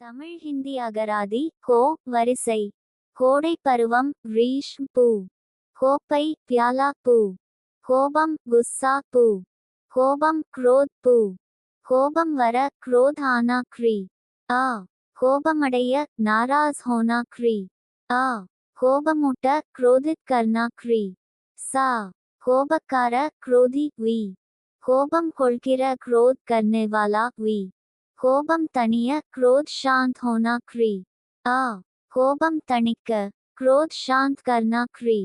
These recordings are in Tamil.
தமிழ் ஹிந்தி அகராதி கோ வரிசை. கோடை பருவம் ரீஷ் பூ. கோப்பை பியாலா பூ. கோபம் குஸ்ஸா பூ. கோபம் குரோத் பூ. கோபம் வர குரோத் ஆனா க்ரி. ஆ. கோபமடைய நாராஸ் ஹோனா க்ரி. ஆ. கோபமூட்ட குரோதித் கர்னா க்ரி. சா. கோபக்கார குரோதி வி. கோபம் கொள்கிற குரோத் கர்னே வாலா வி. கோபம் தணிய குரோத் ஷாந்த் ஹோனா க்ரி. ஆ கோபம் தணிக்க குரோத் ஷாந்த் கர்னா க்ரி.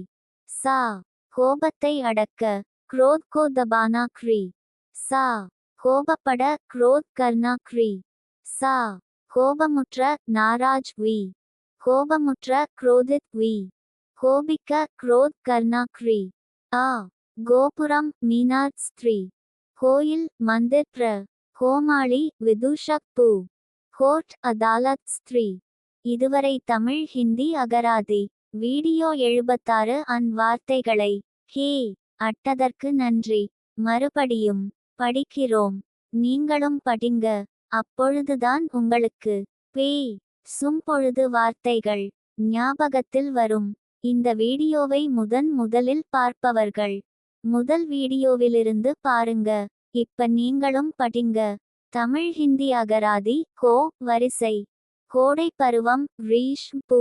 சா கோபத்தை அடக்க குரோத் கோ தபானா க்ரி. சா கோபப்பட குரோத் கர்னா க்ரி. சா கோபமுற்ற நாராஜ் வி. கோபமுற்ற குரோதித் வி. கோபிக்க குரோத் கர்னா க்ரி. ஆ கோபுரம் மீனாத் ஸ்திரீ. கோயில் மந்திர் பிர. கோமாளி விதூஷக் பூ கோர்ட் அதாலத் ஸ்திரீ. இதுவரை தமிழ் ஹிந்தி அகராதி. வீடியோ எழுபத்தாறு அன் வார்த்தைகளை. ஹே அட்டதற்கு நன்றி. மறுபடியும் படிக்கிறோம். நீங்களும் படிங்க. அப்பொழுதுதான் உங்களுக்கு பேய் சும்பொழுது வார்த்தைகள் ஞாபகத்தில் வரும். இந்த வீடியோவை முதன் முதலில் பார்ப்பவர்கள். முதல் வீடியோவிலிருந்து பாருங்க. இப்ப நீங்களும் படிங்க. தமிழ் ஹிந்தி அகராதி கோ வரிசை. கோடை பருவம் ரீஷ் பூ.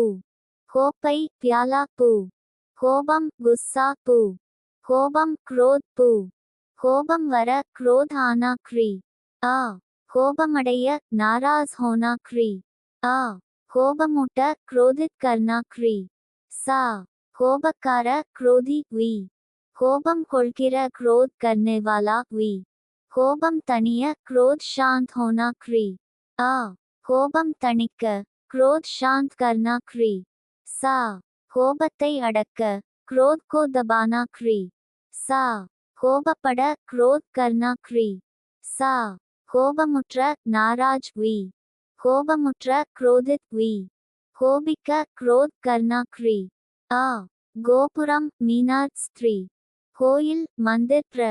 கோப்பை பியாலா பூ. கோபம் குஸ்ஸா பூ. கோபம் குரோத் பூ. கோபம் வர குரோத் ஆனா க்ரி. ஆ. கோபமடைய நாராஸ் ஹோனா க்ரி. ஆ. கோபமூட்ட குரோதித் கர்னா க்ரி. சா. கோபக்கார குரோதி வி. கோபம் கொள்கிற குரோத் கர்ணேவாலா வி. கோபம் தணிய குரோத் ஷாந்த் ஹோனா க்ரி. ஆ கோபம் தணிக்க குரோத் ஷாந்த் கர்னா க்ரி. சா கோபத்தை அடக்க குரோத் கோ தபானா க்ரி. சா கோபப்பட குரோத் கர்னா க்ரி. சா கோபமுற்ற நாராஜ் வி. கோபமுற்ற குரோதித் வி. கோபிக்க குரோத் கர்னா க்ரி. ஆ கோபுரம் மீனார் ஸ்திரீ. கோயில் மந்திர் பிர.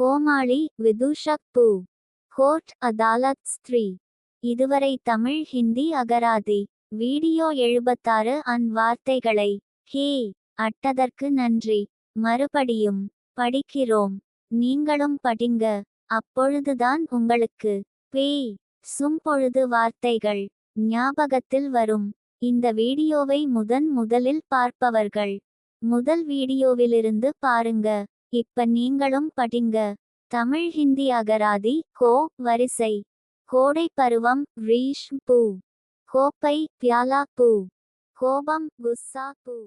கோமாளி விதூஷக் பூ கோர்ட் அதாலத் ஸ்திரீ. இதுவரை தமிழ் ஹிந்தி அகராதி. வீடியோ எழுபத்தாறு அன் வார்த்தைகளை. ஹே அட்டதற்கு நன்றி. மறுபடியும் படிக்கிறோம். நீங்களும் படிங்க. அப்பொழுதுதான் உங்களுக்கு பேய் சும்பொழுது வார்த்தைகள் ஞாபகத்தில் வரும். இந்த வீடியோவை முதன் முதலில் பார்ப்பவர்கள். முதல் வீடியோவிலிருந்து பாருங்க. இப்ப நீங்களும் படிங்க. தமிழ் ஹிந்தி அகராதி கோ வரிசை. கோடை பருவம் ரீஷ் பூ. கோப்பை பியாலா பூ. கோபம் குஸ்ஸா பூ.